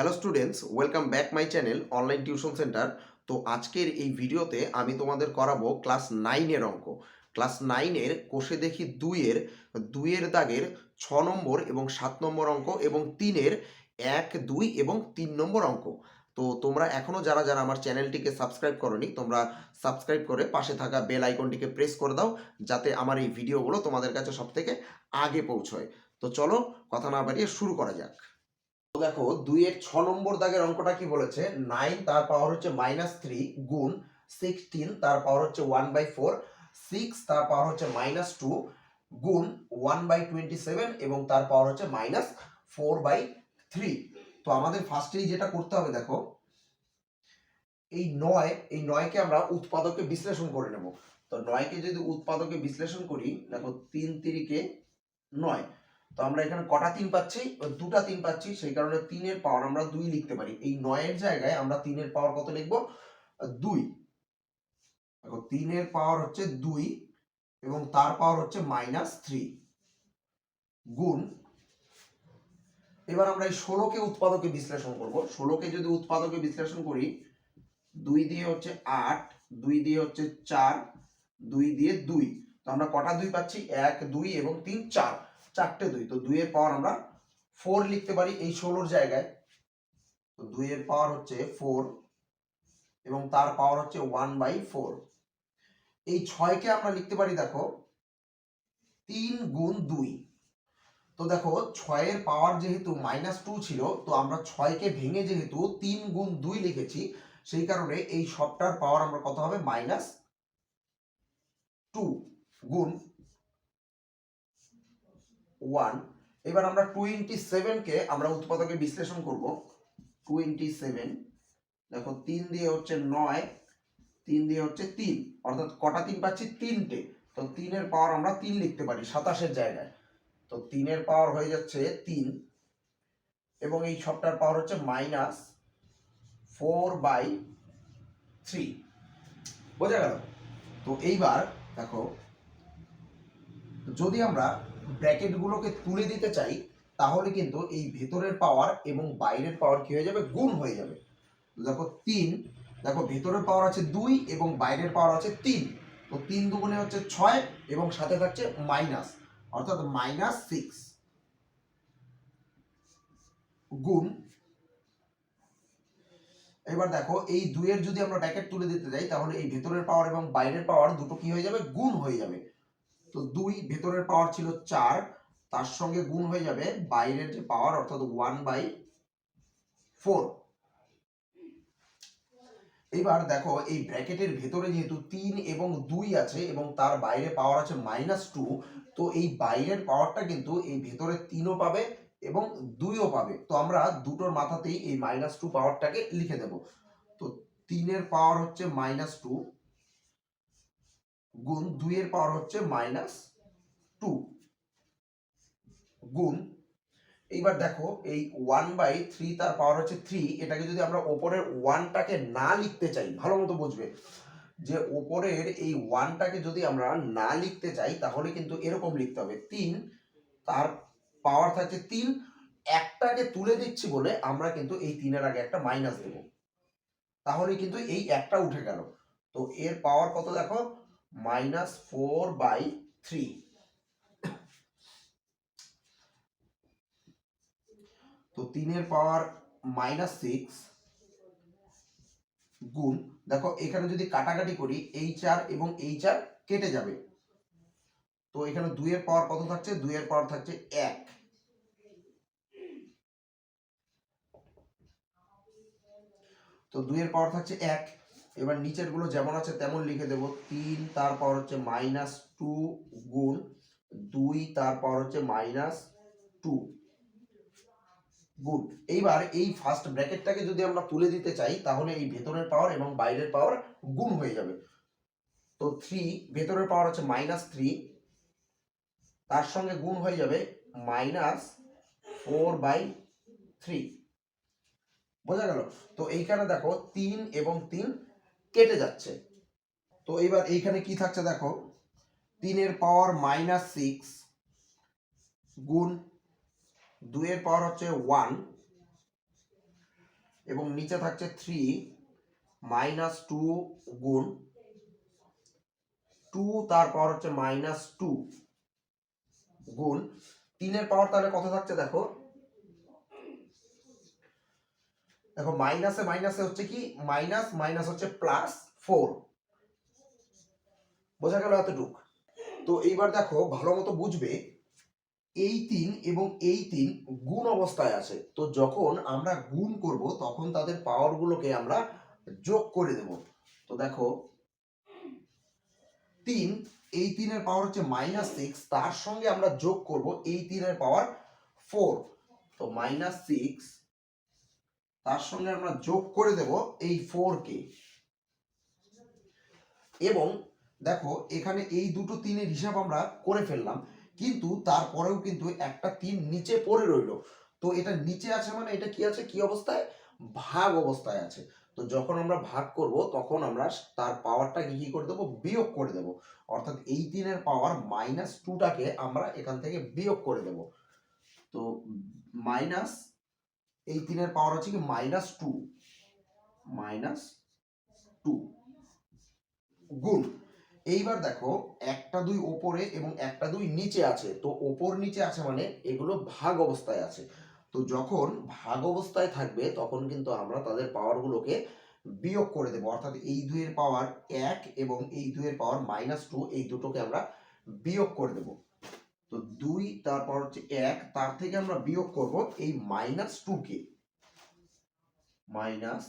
Hello students welcome back my channel online tuition centre তো আজকের এই ভিডিওতে আমি তোমাদের করাবো ক্লাস নাইনের অঙ্ক। ক্লাস নাইনের কোষে দেখি দুইয়ের। দুইয়ের দাগের ছ নম্বর এবং সাত নম্বর অঙ্ক এবং তিনের এক, দুই এবং তিন নম্বর অঙ্ক। তো তোমরা এখনও যারা যারা আমার চ্যানেলটিকে সাবস্ক্রাইব করনি, তোমরা সাবস্ক্রাইব করে পাশে থাকা বেল আইকনটিকে প্রেস করে দাও, যাতে আমার এই ভিডিওগুলো তোমাদের কাছে সবথেকে আগে পৌঁছয়। তো চলো, কথা না বাড়িয়ে শুরু করা যাক। দেখো, দুইয়ের ছ নম্বর দাগের অঙ্কটা কি বলেছে? নাইন, তার পাওয়ার হচ্ছে মাইনাস থ্রি গুণ সিক্সটিন তার পাওয়ার হচ্ছে ওয়ান বাই ফোর সিক্স তার পাওয়ার হচ্ছে মাইনাস টু গুণ ওয়ান বাই টোয়েন্টি সেভেন এবং তার পাওয়ার হচ্ছে মাইনাস ফোর বাই থ্রি তো আমাদের ফার্স্টেই যেটা করতে হবে, দেখো, এই নয়, এই নয়কে আমরা উৎপাদকে বিশ্লেষণ করে নেব। তো নয়কে যদি উৎপাদকে বিশ্লেষণ করি, দেখো, তিন তিরিকে নয় তো আমরা এখানে কটা তিন পাচ্ছি? দুটা তিন পাচ্ছি, সেই কারণে তিনের পাওয়ার আমরা দুই লিখতে পারি। এই নয়ের জায়গায় আমরা তিনের পাওয়ার কত লিখব? দুই। দেখো, তিনের পাওয়ার হচ্ছে দুই এবং তার পাওয়ার হচ্ছে মাইনাস থ্রি গুণ, এবার আমরা এই ষোলোকে উৎপাদকে বিশ্লেষণ করব। ষোলোকে যদি উৎপাদকে বিশ্লেষণ করি, দুই দিয়ে হচ্ছে আট, দুই দিয়ে হচ্ছে চার, দুই দিয়ে দুই। তো আমরা কটা দুই পাচ্ছি? এক, দুই এবং তিন, চার। চারটে দুই। তো দুইয়ের পাওয়ার আমরা ফোর লিখতে পারি এই ষোলোর জায়গায়। তো দুইয়ের পাওয়ার হচ্ছে ফোর এবং তার পাওয়ার হচ্ছে ওয়ান বাই ফোর এই ছয়কে আমরা লিখতে পারি দেখো, তিন গুণ দুই। তো দেখো, ছয়ের পাওয়ার যেহেতু মাইনাস টু ছিল, তো আমরা ছয়কে ভেঙে যেহেতু তিন গুণ দুই লিখেছি, সেই কারণে এই সবটার পাওয়ার আমরা কত হবে? মাইনাস টু গুণ ওয়ান এবার আমরা টোয়েন্টি সেভেনকে আমরা উৎপাদকে বিশ্লেষণ করব। টোয়েন্টি সেভেন দেখো তিন দিয়ে হচ্ছে নয়, তিন দিয়ে হচ্ছে তিন, অর্থাৎ কটা তিন পাচ্ছি? তিনটে। তো তিনের পাওয়ার আমরা তিন লিখতে পারি সাতাশের জায়গায়। তো তিনের পাওয়ার হয়ে যাচ্ছে তিন, এবং এই সবটার পাওয়ার হচ্ছে মাইনাস ফোর বাই থ্রি বোঝা গেল? তো এইবার দেখো, যদি আমরা ব্র্যাকেটগুলোকে তুলে দিতে চাই, তাহলে কিন্তু এই ভেতরের পাওয়ার এবং বাইরের পাওয়ার কি হয়ে যাবে? গুণ হয়ে যাবে। দেখো তিন, দেখো ভেতরের পাওয়ার আছে দুই এবং বাইরের পাওয়ার আছে তিন। তো তিন দুগুণে হচ্ছে ছয় এবং সাথে থাকছে মাইনাস অর্থাৎ মাইনাস সিক্স গুণ। এবার দেখো এই দুইয়ের যদি আমরা ব্র্যাকেট তুলে দিতে যাই, তাহলে এই ভেতরের পাওয়ার এবং বাইরের পাওয়ার দুটো কি হয়ে যাবে? গুণ হয়ে যাবে। তো দুই ভেতরের পাওয়ার ছিল চার, তার সঙ্গে গুণ হয়ে যাবে বাইরের যে পাওয়ার অর্থাৎ ওয়ান বাই ফোর এবার দেখো এই ব্র্যাকেটের ভেতরে যেহেতু তিন এবং দুই আছে এবং তার বাইরে পাওয়ার আছে মাইনাস টু তো এই বাইরের পাওয়ারটা কিন্তু এই ভেতরে তিনও পাবে এবং দুইও পাবে। তো আমরা দুটোর মাথাতেই এই মাইনাস টু পাওয়ারটাকে লিখে দেব। তো তিনের পাওয়ার হচ্ছে মাইনাস টু গুণ দুইয়ের পাওয়ার হচ্ছে মাইনাস টু। গুণ, এইবার দেখো এই ওয়ান বাই থ্রি তার পাওয়ার হচ্ছে থ্রি এটাকে যদি আমরা ওপরের ওয়ানটাকে না লিখতে চাই, ভালো মতো বুঝবে, যে ওপরের এই ওয়ানটাকে যদি আমরা না লিখতে চাই, তাহলে কিন্তু এরকম লিখতে হবে। তিন, তার পাওয়ার থাকছে তিন, একটাকে তুলে দিচ্ছি বলে আমরা কিন্তু এই তিনের আগে একটা মাইনাস দেব। তাহলে কিন্তু এই একটা উঠে গেল। তো এর পাওয়ার কত দেখো? মাইনাস ফোর বাই থ্রি তো তিনের পাওয়ার মাইনাস সিক্স গুণ, দেখো এখানে যদি কাটাকাটি করি, এই চার এবং এই চার কেটে যাবে। তো এখানে দুইয়ের পাওয়ার কত থাকছে? দুইয়ের পাওয়ার থাকছে এক। তো দুইয়ের পাওয়ার থাকছে এক। এবার নিচেরগুলো যেমন আছে তেমন লিখে দেব। তিন তার পাওয়ার হচ্ছে মাইনাস টু গুণ দুই তার পাওয়ার হচ্ছে মাইনাস টু গুড এইবার এই ফার্স্ট ব্র্যাকেটটাকে যদি আমরা তুলে দিতে চাই, তাহলে এই ভেতরের পাওয়ার এবং বাইরের পাওয়ার গুণ হয়ে যাবে। তো থ্রি ভেতরের পাওয়ার হচ্ছে মাইনাস থ্রি তার সঙ্গে গুণ হয়ে যাবে মাইনাস ফোর বাই থ্রি বোঝা গেল? তো এইখানে দেখো, তিন এবং তিন কেটে যাচ্ছে। তো এবার এইখানে কি থাকছে দেখো, তিনের পাওয়ার মাইনাস সিক্স গুণ দুইয়ের পাওয়ার হচ্ছে ওয়ান এবং নিচে থাকছে থ্রি মাইনাস টু গুণ টু, তার পাওয়ার হচ্ছে মাইনাস টু গুণ তিনের পাওয়ার তাহলে কত থাকছে দেখো? দেখো মাইনাসে মাইনাসে হচ্ছে কি? মাইনাস মাইনাস হচ্ছে প্লাস ফোর বোঝা গেল এতটুক। তো এইবার দেখো ভালো মতো বুঝবে, এই তিন এবং এই তিন গুণ অবস্থায় আছে। তো যখন আমরা গুণ করব, তখন তাদের পাওয়ারগুলোকে আমরা যোগ করে দেব। তো দেখো, তিন, এই তিনের পাওয়ার হচ্ছে মাইনাস সিক্স তার সঙ্গে আমরা যোগ করব এই তিনের পাওয়ার ফোর তো মাইনাস সিক্স তার সঙ্গে আমরা যোগ করে দেব এই ফোর কে। এবং দেখো, এখানে এই দুটো তিনের হিসাব আমরা করে ফেললাম, কিন্তু তারপরেও কিন্তু একটা তিন নিচে পড়ে রইল। তো এটা নিচে আছে মানে এটা কি আছে? কি অবস্থায়? ভাগ অবস্থায় আছে। তো যখন আমরা ভাগ করব, তখন আমরা তার পাওয়ারটাকে কি করে দেবো? বিয়োগ করে দেব। অর্থাৎ এই তিনের পাওয়ার মাইনাস টুটাকে আমরা এখান থেকে বিয়োগ করে দেব। তো মাইনাস এই তিনের পাওয়ার হচ্ছে কি? মাইনাস টু মাইনাস টু গুণ। এইবার দেখো, একটা দুই ওপরে এবং একটা দুই নিচে আছে। তো ওপর নিচে আছে মানে এগুলো ভাগ অবস্থায় আছে। তো যখন ভাগ অবস্থায় থাকবে, তখন কিন্তু আমরা তাদের পাওয়ারগুলোকে বিয়োগ করে দেবো। অর্থাৎ এই দুইয়ের পাওয়ার এক এবং এই দুইয়ের পাওয়ার মাইনাস টু এই দুটোকে আমরা বিয়োগ করে দেবো। তো দুই, তারপর হচ্ছে এক, তার থেকে আমরা বিয়োগ করব এই মাইনাস টু কে মাইনাস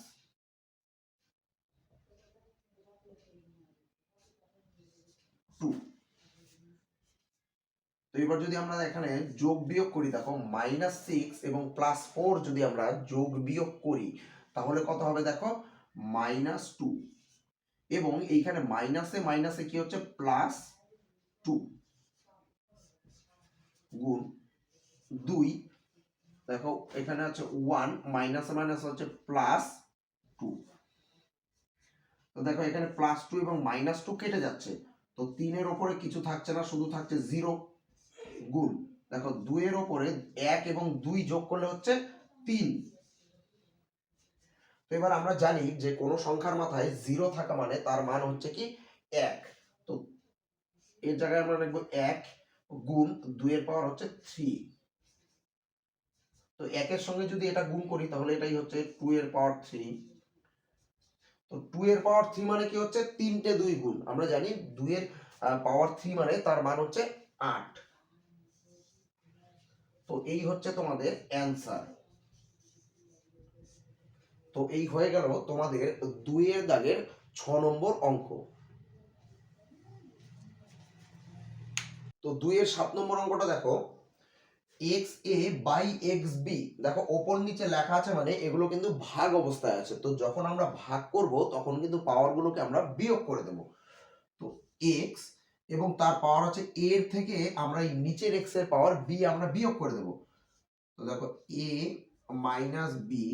টু তো এবার যদি আমরা এখানে যোগ বিয়োগ করি, দেখো মাইনাস সিক্স এবং প্লাস ফোর যদি আমরা যোগ বিয়োগ করি, তাহলে কত হবে দেখো? মাইনাস টু এবং এইখানে মাইনাসে মাইনাসে কি হচ্ছে? প্লাস টু গুণ দুই। দেখো, এখানে হচ্ছে ওয়ান মাইনাস মাইনাস হচ্ছে প্লাস টু তো দেখো, এখানে প্লাস টু এবং মাইনাস টু কেটে যাচ্ছে। তো তিনের ওপরে কিছু থাকছে না, শুধু থাকছে জিরো গুণ। দেখো, দুইয়ের ওপরে এক এবং দুই যোগ করলে হচ্ছে তিন। তো এবার আমরা জানি যে কোনো সংখ্যার মাথায় জিরো থাকা মানে তার মান হচ্ছে কি এক। তো এর জায়গায় আমরা লিখব এক গুণ দুইয়ের পাওয়ার হচ্ছে থ্রি তো একের সঙ্গে যদি এটা গুণ করি, তাহলে এটাই হচ্ছে টু এর পাওয়ার থ্রি তো টু এর পাওয়ার থ্রি মানে কি হচ্ছে? তিনটে দুই গুণ। আমরা জানি দুইয়ের পাওয়ার থ্রি মানে তার মান হচ্ছে আট। তো এই হচ্ছে তোমাদের অ্যান্সার তো এই হয়ে গেল তোমাদের দুইয়ের দাগের ছ নম্বর অঙ্ক। তো দুইয়ের সাত নম্বর অঙ্কটা দেখো X A by X B দেখো ওপর নিচে লেখা আছে মানে এগুলো কিন্তু ভাগ অবস্থায় আছে। তো যখন আমরা ভাগ করব, তখন কিন্তু পাওয়ারগুলোকে আমরা বিয়োগ করে দেব। তো এক্স এবং তার পাওয়ার হচ্ছে এর থেকে আমরা এই নিচের এক্সের পাওয়ার বি আমরা বিয়োগ করে দেব। তো দেখো এ মাইনাস বি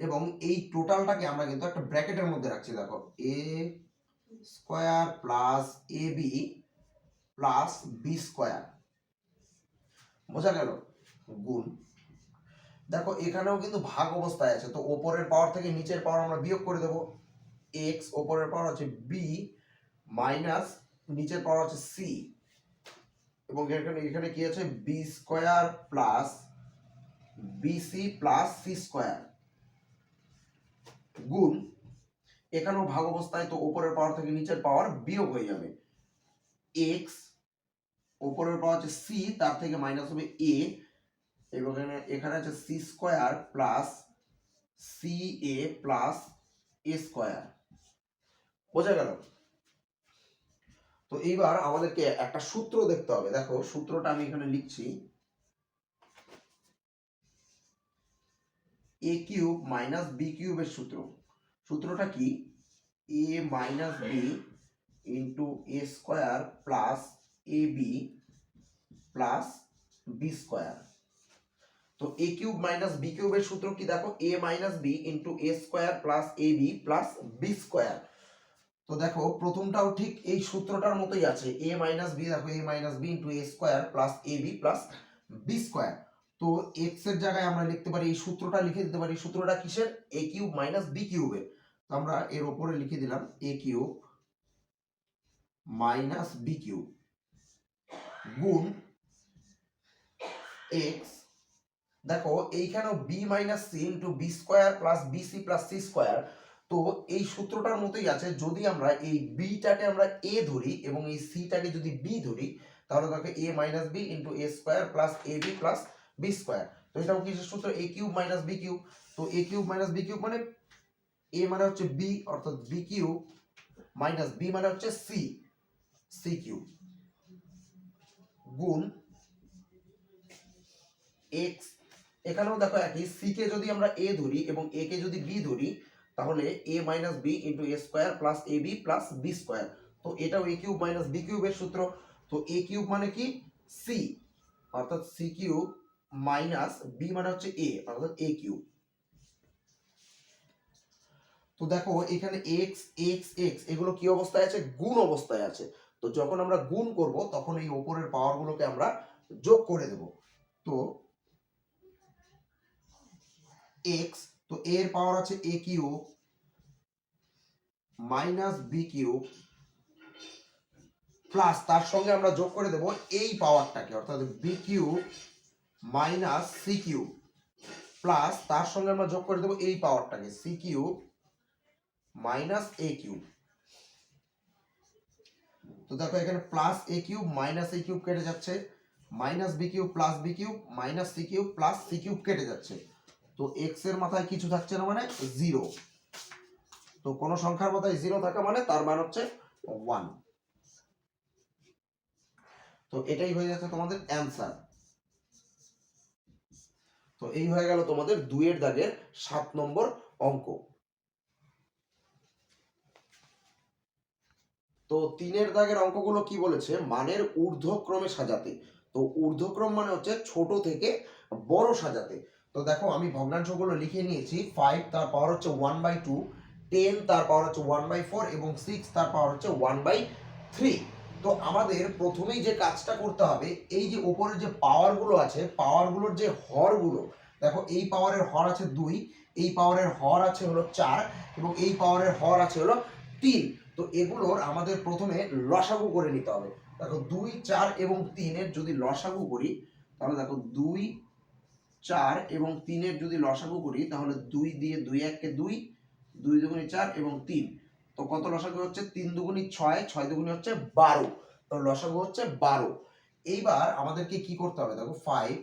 এবং এই টোটালটাকে আমরা কিন্তু একটা ব্র্যাকেটের মধ্যে রাখছি। দেখো A square plus A B plus B square. বোঝা গেল? গুণ। দেখো, এখানেও কিন্তু ভাগ অবস্থায় আছে। তো ওপরের পাওয়ার থেকে নিচের পাওয়ার আমরা বিয়োগ করে দেবো। এক্স ওপরের পাওয়ার হচ্ছে বি মাইনাস নিচের পাওয়ার হচ্ছে সি এবং এখানে এখানে কি আছে? B square plus BC plus C square গুণ। এখানেও ভাগ অবস্থায় তো ওপরের পাওয়ার থেকে নিচের পাওয়ার বিয়োগ হয়ে যাবে। এক্স ওপরের পাওয়ার হচ্ছে সি তার থেকে মাইনাস হবে এ এবং এখানে আছে C square plus C A plus A square বোঝা গেল? তো এইবার আমাদেরকে একটা সূত্র দেখতে হবে। দেখো, সূত্রটা আমি এখানে লিখছি। এ কিউব মাইনাস বি কিউবের সূত্র। সূত্রটা কি? A minus B into A square plus A B plus B square তো এ কিউব মাইনাস বি কিউবের সূত্র কি দেখো? A minus B into A square plus A B plus B square তো দেখো, প্রথমটাও ঠিক এই সূত্রটার মতোই আছে। এ মাইনাস বি দেখো A minus B into A square plus A B plus B square তো এক্সের জায়গায় আমরা লিখতে পারি, এই সূত্রটা লিখে দিতে পারি সূত্রটা কিসের? এ কিউব মাইনাস বি কিউবের তো আমরা এর ওপরে লিখে দিলাম A cube minus B cube গুণ এক্স দেখো এইখানেও B minus C into B square plus B C plus C square তো এই সূত্রটার মতোই আছে, যদি আমরা এই বিটাকে আমরা এ ধরি এবং এই সিটাকে যদি বি ধরি, তাহলে দেখো A minus B into A square plus A B plus B square তো এটাও কিসের সূত্র? A cube minus B cube তো A cube minus B cube মানে এ মানে হচ্ছে বি অর্থাৎ বি কিউব মাইনাস বি মানে হচ্ছে সি সি কিউব গুণ এক্স এখানেও দেখো একই সি কে যদি আমরা এ ধরি এবং এ কে যদি বি ধরি, তাহলে A minus B into A square plus A B plus B square তো এটাও এ কিউব মাইনাস বি কিউবের সূত্র। তো এ কিউব মানে কি? সি অর্থাৎ সি কিউব মাইনাস বি মানে হচ্ছে এ অর্থাৎ এ কিউব তো দেখো, এখানে এক্স এক্স এক্স এগুলো কি অবস্থায় আছে? গুণ অবস্থায় আছে। তো যখন আমরা গুণ করব, তখন এই ওপরের পাওয়ারগুলোকে আমরা যোগ করে দেব। তো এক্স তো এর পাওয়ার আছে A cube minus B cube plus তার সঙ্গে আমরা যোগ করে দেব এই পাওয়ারটাকে অর্থাৎ B cube minus C cube plus তার সঙ্গে আমরা যোগ করে দেব এই পাওয়ারটাকে C cube minus A cube. তো দেখো এখানে plus A cube minus A cube কেটে যাচ্ছে। Minus B cube plus B cube minus C cube plus C cube কেটে যাচ্ছে। তো এক্সের মাথায় কিছু থাকছে না মানে জিরো তো কোন সংখ্যার মাথায় জিরো থাকা মানে তার মান হচ্ছে ওয়ান তো এটাই হয়ে যাচ্ছে তোমাদের অ্যান্সার তো এই হয়ে গেল তোমাদের দুইয়ের দাগের সাত নম্বর অঙ্ক। তো তিনের দাগের অঙ্কগুলো কি বলেছে? মানের ঊর্ধ্বক্রমে সাজাতে। তো ঊর্ধ্বক্রম মানে হচ্ছে ছোট থেকে বড় সাজাতে। তো দেখো, আমি ভগ্নাংশগুলো লিখে নিয়েছি। ফাইভ তার পাওয়ার হচ্ছে ওয়ান বাই টু টেন তার পাওয়ার হচ্ছে ওয়ান বাই ফোর এবং সিক্স তার পাওয়ার হচ্ছে ওয়ান বাই থ্রি তো আমাদের প্রথমেই যে কাজটা করতে হবে, এই যে ওপরে যে পাওয়ারগুলো আছে পাওয়ারগুলোর যে হরগুলো, দেখো, এই পাওয়ারের হর আছে দুই, এই পাওয়ারের হর আছে হলো চার এবং এই পাওয়ারের হর আছে হলো তিন। তো এগুলোর আমাদের প্রথমে লসাগু করে নিতে হবে। দেখো দুই, চার এবং তিনের যদি লসাগু করি, তাহলে দেখো দুই, চার এবং তিনের যদি লসাগু করি, তাহলে দুই দিয়ে দুই এককে দুই দুই দুগুণি চার এবং তিন। তো কত লসাগু হচ্ছে? তিন দুগুণি ছয় ছয় দুগুণি হচ্ছে বারো। তো লসাগু হচ্ছে বারো। এইবার আমাদেরকে কি করতে হবে? দেখো ফাইভ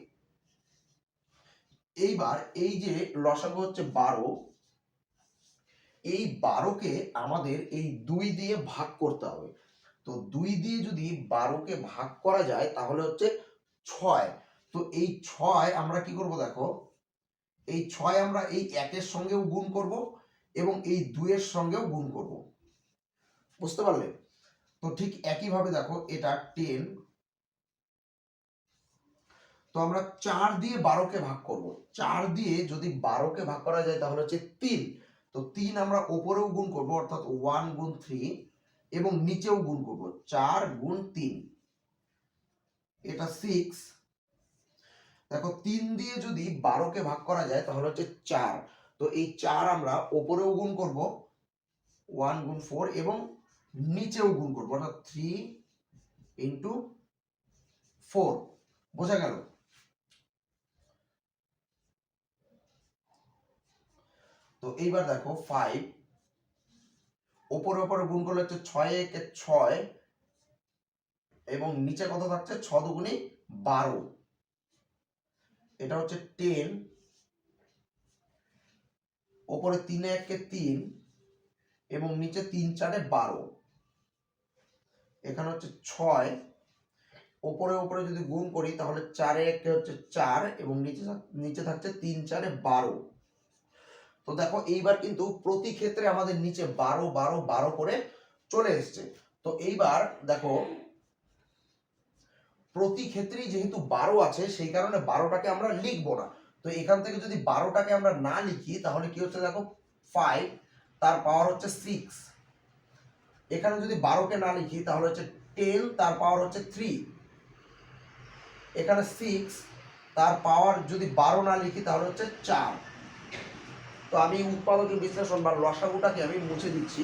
এইবার এই যে লসাগু হচ্ছে বারো এই বারোকে আমাদের এই দুই দিয়ে ভাগ করতে হবে। তো দুই দিয়ে যদি বারোকে ভাগ করা যায়, তাহলে হচ্ছে ছয়। তো এই ছয় আমরা কি করব দেখো? এই ছয় আমরা এই একের সঙ্গেও গুণ করব এবং এই দুইয়ের সঙ্গেও গুণ করব। বুঝতে পারলে? তো ঠিক একইভাবে দেখো, এটা টেন। তো আমরা চার দিয়ে বারোকে ভাগ করব। চার দিয়ে যদি বারোকে ভাগ করা যায়, তাহলে হচ্ছে তিন। তো তিন আমরা ওপরেও গুণ করব, অর্থাৎ ওয়ান গুণ থ্রি এবং নিচেও গুণ করব, চার গুণ তিন। এটা সিক্স দেখো, তিন দিয়ে যদি বারোকে ভাগ করা যায়, তাহলে হচ্ছে চার। তো এই চার আমরা ওপরেও গুণ করব ওয়ান গুণ ফোর এবং নিচেও গুণ করব, অর্থাৎ থ্রি ইন্টু ফোর বোঝা গেল? তো এইবার দেখো ফাইভ ওপরে ওপরে গুণ করলে হচ্ছে ছয়, একে ছয়, এবং নিচে কত থাকছে? ছ দুগুণে বারো। এটা হচ্ছে টেন ওপরে তিনে একে তিন, এবং নিচে তিন চারে বারো। এখানে হচ্ছে ছয়, ওপরে ওপরে যদি গুণ করি তাহলে চারে একে হচ্ছে চার, এবং নিচে নিচে থাকছে তিন চারে বারো। তো দেখো, এইবার কিন্তু প্রতি ক্ষেত্রে আমাদের নিচে বারো বারো বারো করে চলে এসছে। তো এইবার দেখো, প্রতি ক্ষেত্রেই যেহেতু বারো আছে, সেই কারণে বারোটাকে আমরা লিখব না। তো এখান থেকে যদি বারোটাকে আমরা না লিখি, তাহলে কি হচ্ছে দেখো ফাইভ তার পাওয়ার হচ্ছে সিক্স এখানে যদি বারোকে না লিখি, তাহলে হচ্ছে টেন তার পাওয়ার হচ্ছে থ্রি এখানে সিক্স তার পাওয়ার যদি বারো না লিখি, তাহলে হচ্ছে চার। তো আমি উৎপাদকের বিশ্লেষণ বা লসাগুটাকে আমি মুছে দিচ্ছি।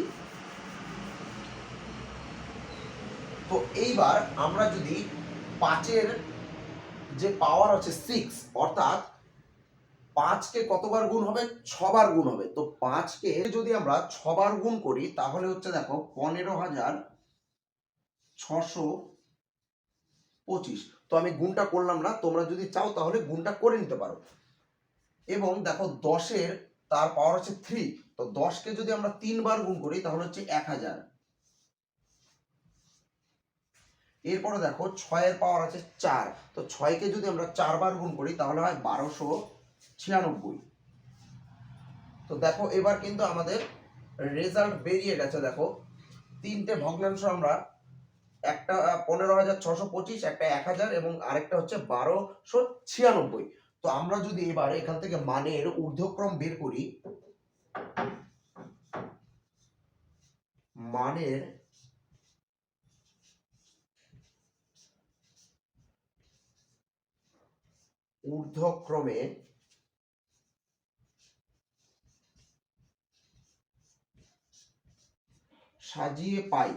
তো এইবার আমরা যদি পাঁচের যে পাওয়ার আছে সিক্স অর্থাৎ পাঁচকে কতবার গুণ হবে? ছবার গুণ হবে। তো পাঁচকে যদি আমরা ছবার গুণ করি, তাহলে হচ্ছে দেখো পনেরো হাজার ছশো পঁচিশ। তো আমি গুণটা করলাম না, তোমরা যদি চাও তাহলে গুণটা করে নিতে পারো। এবং দেখো দশের তার পাওয়ার হচ্ছে থ্রি তো দশকে যদি আমরা তিনবার গুণ করি, তাহলে হচ্ছে এক হাজার। এরপরে দেখো, ছয়ের পাওয়ার আছে চার, তো ছয়কে যদি আমরা চারবার গুণ করি, তাহলে হয় বারোশো ছিয়ানব্বই। তো দেখো, এবার কিন্তু আমাদের রেজাল্ট বেরিয়ে গেছে দেখো। তিনটে ভগ্নাংশ আমরা, একটা পনেরো হাজার ছশো পঁচিশ, একটা এক হাজার, এবং আরেকটা হচ্ছে বারোশো ছিয়ানব্বই। তো আমরা যদি এবার এখান থেকে মানের ঊর্ধ্বক্রম বের করি, মানের ঊর্ধ্বক্রমে সাজিয়ে পাই।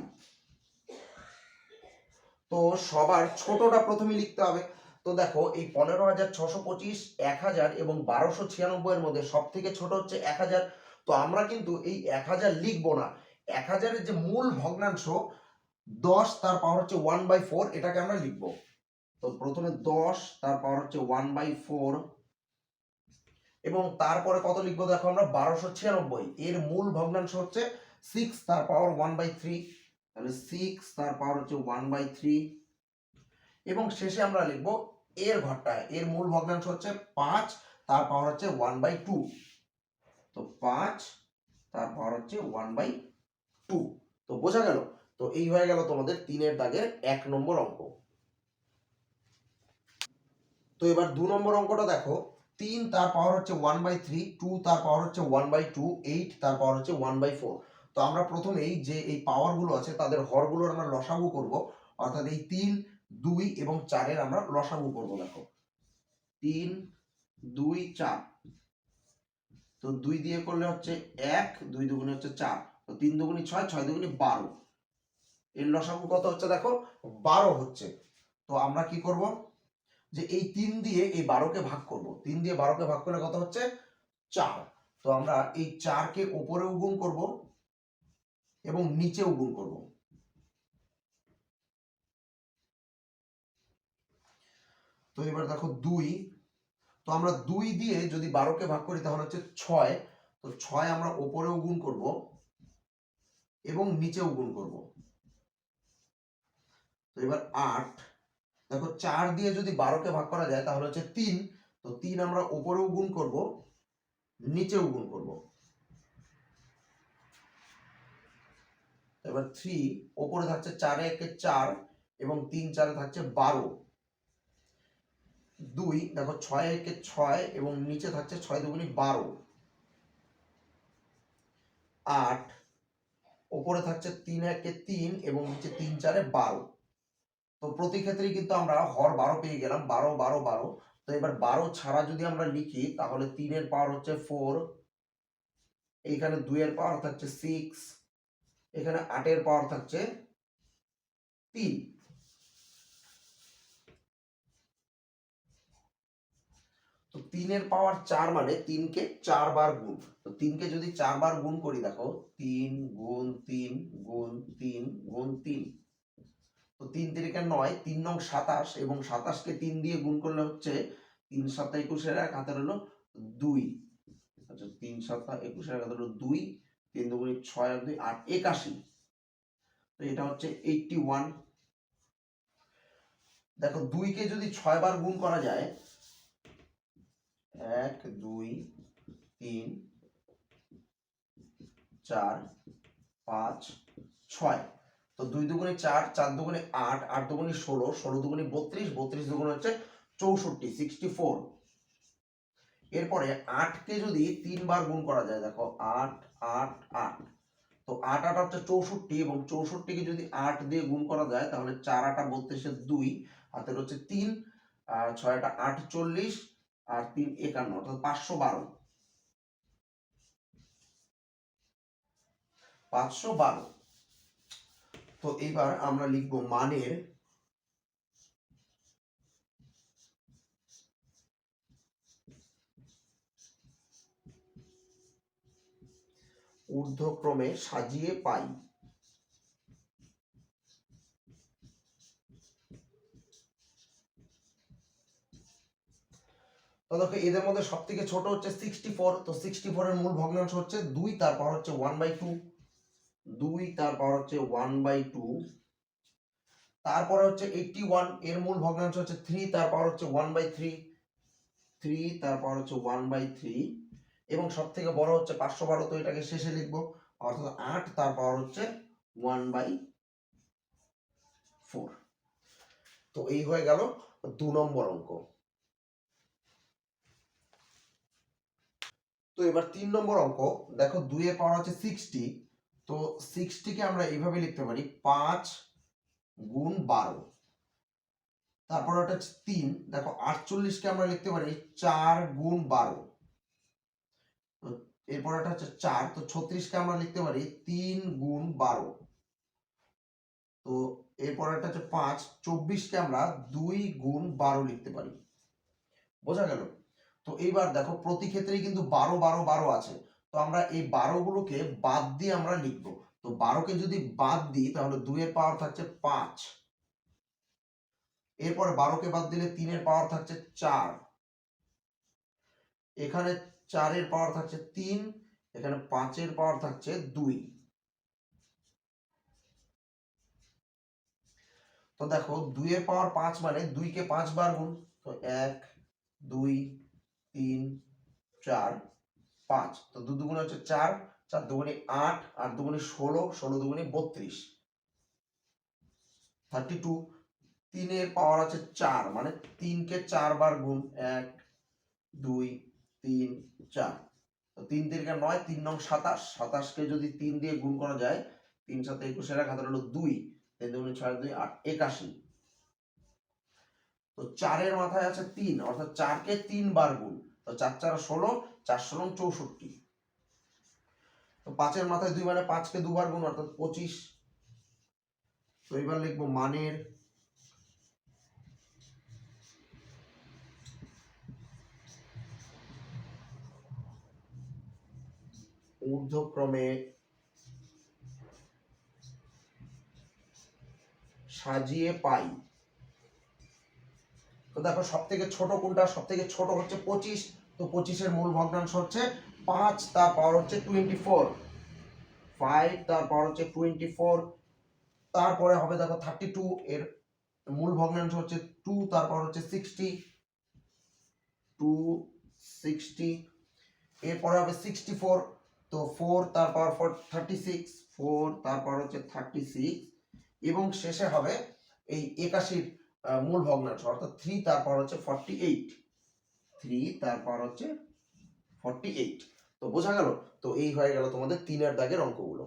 তো সবার ছোটটা প্রথমে লিখতে হবে। তো দেখো, এই পনেরো হাজার ছশো পঁচিশ, এক হাজার এবং বারোশো ছিয়ানব্বই এর মধ্যে সব থেকে ছোট হচ্ছে এক হাজার। তো আমরা কিন্তু এই এক হাজার লিখব না। এক হাজারের যে মূল ভগ্নাংশ, দশ তার পাওয়ার হচ্ছে ওয়ান বাই ফোর এটাকে আমরা লিখব। তো প্রথমে দশ তার পাওয়ার হচ্ছে ওয়ান বাই ফোর এবং তারপরে কত লিখব দেখো আমরা? বারোশো ছিয়ানব্বই। এর মূল ভগ্নাংশ হচ্ছে সিক্স তার পাওয়ার ওয়ান বাই থ্রি তাহলে সিক্স তার পাওয়ার হচ্ছে ওয়ান বাই থ্রি এবং শেষে আমরা লিখব এর ঘরটায় এর মূল ভগ্নাংশ হচ্ছে পাঁচ, তার পাওয়ার হচ্ছে ওয়ান বাই টু তো পাঁচ, তার পাওয়ার হচ্ছে ওয়ান বাই টু তো বোঝা গেল? তো এই হয়ে গেল তোমাদের তিনের দাগের এক নম্বর অঙ্ক। তো এবার দু নম্বর অঙ্কটা দেখো। তিন, তার পাওয়ার হচ্ছে ওয়ান বাই থ্রি টু তার পাওয়ার হচ্ছে ওয়ান বাই টু এইট তার পাওয়ার হচ্ছে ওয়ান বাই ফোর তো আমরা প্রথমেই যে এই পাওয়ারগুলো আছে, তাদের হরগুলোর আমরা লসাগু করব, অর্থাৎ এই তিন দুই এবং চারের আমরা লসাগু করব, দেখো। তিন, দুই, চার। তো দুই দিয়ে করলে হচ্ছে এক, দুই দুগুণে হচ্ছে চার। তো তিন দুগুণি ছয় ছয় দুগুণি বারো। এর লসাগু কত হচ্ছে, দেখো? বারো হচ্ছে। তো আমরা কি করব? যে এই তিন দিয়ে এই বারোকে ভাগ করব। তিন দিয়ে বারোকে ভাগ করলে কত হচ্ছে? চার। তো আমরা এই চারকে ওপরেও গুণ করব এবং নিচেও গুণ করব। তো এবার দেখো দুই। তো আমরা দুই দিয়ে যদি বারোকে ভাগ করি, তাহলে হচ্ছে ছয়। তো ছয় আমরা ওপরেও গুণ করব এবং নিচেও গুণ করব। তো এবার আট। দেখো চার দিয়ে যদি বারোকে ভাগ করা যায়, তাহলে হচ্ছে তিন। তো তিন আমরা ওপরেও গুণ করব, নিচেও গুণ করব। এবার থ্রি, ওপরে থাকছে চারে একে চার এবং তিন চারে থাকছে বারো। দুই, দেখো ছয় একে ছয় এবং নিচে থাকছে ছয় দুগুণি বারো। আট, ওপরে থাকছে তিন একে তিন এবং নিচে তিন চারে বারো। তো প্রতি ক্ষেত্রেই কিন্তু আমরা হর বারো পেয়ে গেলাম, বারো বারো বারো। তো এবার বারো ছাড়া যদি আমরা লিখি, তাহলে তিনের পাওয়ার হচ্ছে ফোর। এইখানে দুইয়ের পাওয়ার থাকছে সিক্স। এখানে আটের পাওয়ার থাকছে তিন তো তিনের পাওয়ার চার মানে তিনকে চারবার গুণ। তো তিনকে যদি চারবার গুণ করি, দেখো, তিন গুণ তিন গুণ তিন গুণ তিন। তো তিন তিরিকে নয়, তিন নং সাতাশ, এবং সাতাশকে তিন দিয়ে গুণ করলে হচ্ছে তিন সাতা একুশের এক হাতের হলো দুই। আচ্ছা তিন সাতা একুশের এক হাতের হলো দুই, তিন দুগুণি ছয় আর দুই, আট, একাশি। তো এটা হচ্ছে এইটটি ওয়ান দেখো, দুইকে যদি ছয় বার গুণ করা যায় এক, দুই, তিন, চার, পাঁচ, ছয়। তো দুই দুগুণে চার চার দুগুণে আট আট দুগুণে ষোলো ষোলো দুগুণে বত্রিশ বত্রিশ দুগুণে হচ্ছে চৌষট্টি সিক্সটি ফোর এরপরে আটকে যদি তিনবার গুণ করা যায়, দেখো, আট আট আট। তো আট আট হচ্ছে চৌষট্টি এবং চৌষট্টিকে যদি আট দিয়ে গুণ করা যায়, তাহলে চার আটা বত্রিশের দুই, হাতের হচ্ছে তিন, আর ছয়টা আটচল্লিশ আর তিন একান্ন, অর্থাৎ পাঁচশো বারো। পাঁচশো বারো। তো এবার আমরা লিখব মানের ঊর্ধ্বক্রমে সাজিয়ে পাই। তো দেখো, এদের মধ্যে সব থেকে ছোট হচ্ছে সিক্সটি ফোর তো সিক্সটি ফোর এর মূল ভগ্নাংশ হচ্ছে দুই, তার পাওয়ার হচ্ছে ওয়ান বাই টু দুই, তার পাওয়ার হচ্ছে ওয়ান বাই টু তারপরে হচ্ছে এইটটি ওয়ানের মূল ভগ্নাংশ হচ্ছে থ্রি তার পাওয়ার হচ্ছে ওয়ান বাই থ্রি থ্রি তার পাওয়ার হচ্ছে ওয়ান বাই থ্রি এবং সব থেকে বড় হচ্ছে পাঁচশো বারো, তো এটাকে শেষে লিখব। অর্থাৎ আট, তার পাওয়ার হচ্ছে ওয়ান বাই ফোর তো এই হয়ে গেল দু নম্বর অঙ্ক। তো এবার তিন নম্বর অঙ্ক, দেখো এর পাওয়ার হচ্ছে সিক্সটি তো সিক্সটিকে আমরা এইভাবে লিখতে পারি পাঁচ গুণ বারো। তারপর ওটা হচ্ছে তিন, দেখো আটচল্লিশকে আমরা লিখতে পারি চার গুণ বারো। এরপর এটা হচ্ছে চার, তো ছত্রিশকে আমরা লিখতে পারি তিন গুণ বারো। তো এরপর একটা হচ্ছে পাঁচ চব্বিশকে আমরা দুই গুণ বারো লিখতে পারি। বোঝা গেল? তো এইবার দেখো, প্রতি ক্ষেত্রেই কিন্তু বারো বারো বারো আছে। তো আমরা এই বারো গুলোকে বাদ দিয়ে আমরা লিখব। তো বারোকে যদি বাদ দিই, তাহলে দুইয়ের পাওয়ার থাকছে পাঁচ। এরপরে বারোকে বাদ দিলে তিনের পাওয়ার থাকছে চার। এখানে চারের পাওয়ার থাকছে তিন, এখানে পাঁচের পাওয়ার থাকছে দুই। তো দেখো, দুইয়ের পাওয়ার পাঁচ মানে দুইকে পাঁচ বার গুণ। তো এক, দুই তিন, চার, পাঁচ। তো দু দুগুণে হচ্ছে চার চার দুগুণে আট আট দুগুণে ষোলো ষোলো দুগুণে বত্রিশ। থার্টি টু তিনের পাওয়ার আছে চার মানে তিনকে চার বার গুণ এক, দুই, তিন, চার। তো তিন তিনকে নয়, তিন নং সাতাশ। সাতাশকে যদি তিন দিয়ে গুণ করা যায়, তিন সাথে একুশের এক হাতের হলো দুই, তিন দুগুণে ছয়, দুই, আট, একাশি। তো চারের মাথায় আছে তিন, অর্থাৎ চারকে তিন বার গুণ। তো চার চার ষোলো চার ষোলো চৌষট্টি। তো পাঁচের মাথায় দুই মানে পাঁচকে দুবার গুণ, অর্থাৎ পঁচিশ। তো এবার লিখব মানের। ঊর্ধ্বক্রমে সাজিয়ে পাই। তো দেখো সব থেকে ছোট কোনটা? সব থেকে ছোট হচ্ছে পঁচিশ। তো পঁচিশের মূল ভগ্নাংশ হচ্ছে পাঁচ, তার পাওয়ার হচ্ছে টোয়েন্টি ফোর ফাইভ তার পাওয়ার হচ্ছে টোয়েন্টি ফোর তারপরে হবে দেখো থার্টি টু এর মূল ভগ্নাংশ হচ্ছে টু তার পাওয়ার হচ্ছে সিক্সটি টু সিক্সটি এরপরে হবে সিক্সটি ফোর তো ফোর তার power four thirty six four তার পাওয়ার হচ্ছে থার্টি সিক্স এবং শেষে হবে এই একাশির। মূল ভগ্নাংশ, অর্থাৎ থ্রি তারপর হচ্ছে ফর্টি এইট থ্রি তারপর হচ্ছে ফর্টি এইট তো বোঝা গেল? তো এই হয়ে গেল তোমাদের তিনের দাগের অঙ্কগুলো।